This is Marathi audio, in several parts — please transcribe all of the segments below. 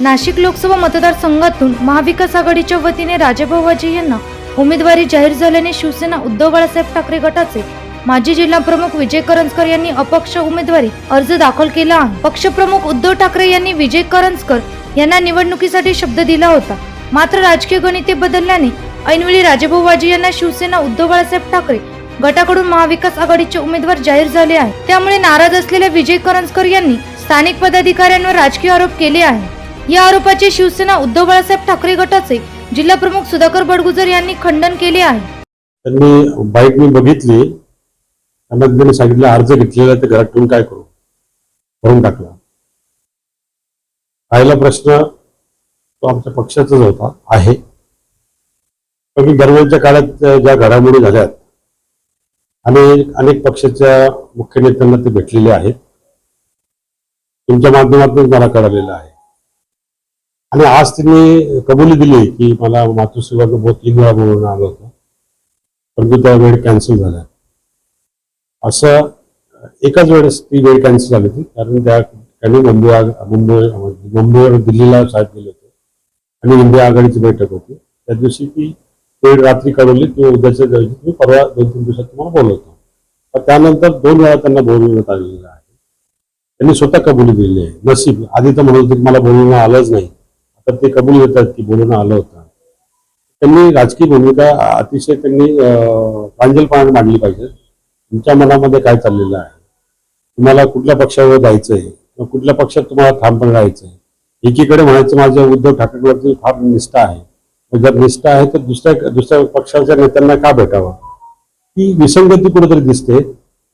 नाशिक लोकसभा मतदारसंघातून महाविकास आघाडीच्या वतीने राजाभाऊ यांना उमेदवारी जाहीर झाल्याने शिवसेना उद्धव बाळासाहेब ठाकरे गटाचे माजी जिल्हा प्रमुख विजय करंजकर यांनी अपक्ष उमेदवारी अर्ज दाखल केला आहे. पक्षप्रमुख उद्धव ठाकरे यांनी विजय करंजकर यांना निवडणुकीसाठी शब्द दिला होता. मात्र राजकीय गणिते बदलल्याने ऐनवेळी राजाभाऊ यांना शिवसेना उद्धव बाळासाहेब ठाकरे गटाकडून महाविकास आघाडीचे उमेदवार जाहीर झाले आहे. त्यामुळे नाराज असलेल्या विजय करंजकर यांनी स्थानिक पदाधिकाऱ्यांवर राजकीय आरोप केले आहे या आरोपाचे शिवसेना उद्धव बाळासाहेब ठाकरे गटाचे जिल्हा प्रमुख सुधाकर बडगुजर यांनी खंडन केले आहे. त्यांनी बाईक मी बघितली. त्यांना त्यांनी सांगितलं अर्ज घेतलेला ते घरात ठेवून काय करू? भरून टाकला. पहिला प्रश्न तो आमच्या पक्षाचाच होता आहे. पण मी दरम्यानच्या काळात ज्या घडामोडी झाल्यात आणि अनेक पक्षाच्या मुख्य नेत्यांना ते भेटलेले आहेत. तुमच्या माध्यमातून मला कळालेलं आहे. आणि आज त्यांनी कबुली दिली की मला मातृसेवाचं बहुत तीन वेळा म्हणून आलं होतं. परंतु त्या वेळ कॅन्सल झाला. असं एकाच वेळेस ती वेळ कॅन्सल झाली होती कारण त्या ठिकाणी मुंबई मुंबई मुंबईवर दिल्लीला साहेब गेले होते. आणि मुंबई आघाडीची बैठक होती. त्या दिवशी ती वेळ रात्री कळवली किंवा उद्याच्या दिवशी तुम्ही परवा दोन तीन दिवसात तुम्हाला बोलवतो. पण त्यानंतर दोन वेळा त्यांना बोलवण्यात आलेलं आहे. त्यांनी स्वतः कबुली दिली आहे. नशीब आधी तर म्हणत होते की मला बोलवणं आलंच नाही. तर ते कबूल घेतात की बोलून आलं होतं. त्यांनी राजकीय भूमिका अतिशय त्यांनी अं, प्रांजलपणाने मांडली पाहिजे. तुमच्या मनामध्ये काय चाललेलं आहे? तुम्हाला कुठल्या पक्षावर जायचंय? किंवा कुठल्या पक्षात तुम्हाला ठामपणे आहे एकीकडे म्हणायचं माझ्या उद्धव ठाकरेवरती फार निष्ठा आहे. जर निष्ठा आहे तर दुसऱ्या दुसऱ्या पक्षाच्या नेत्यांना का भेटावं? ती विसंगती कुठेतरी दिसते.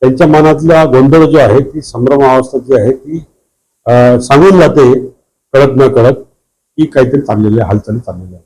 त्यांच्या मनातला गोंधळ जो आहे ती संभ्रम अवस्था जी आहे ती सांगून जाते कळत न कळत. ही काहीतरी चाललेली आहे, हालचाली चाललेल्या आहेत.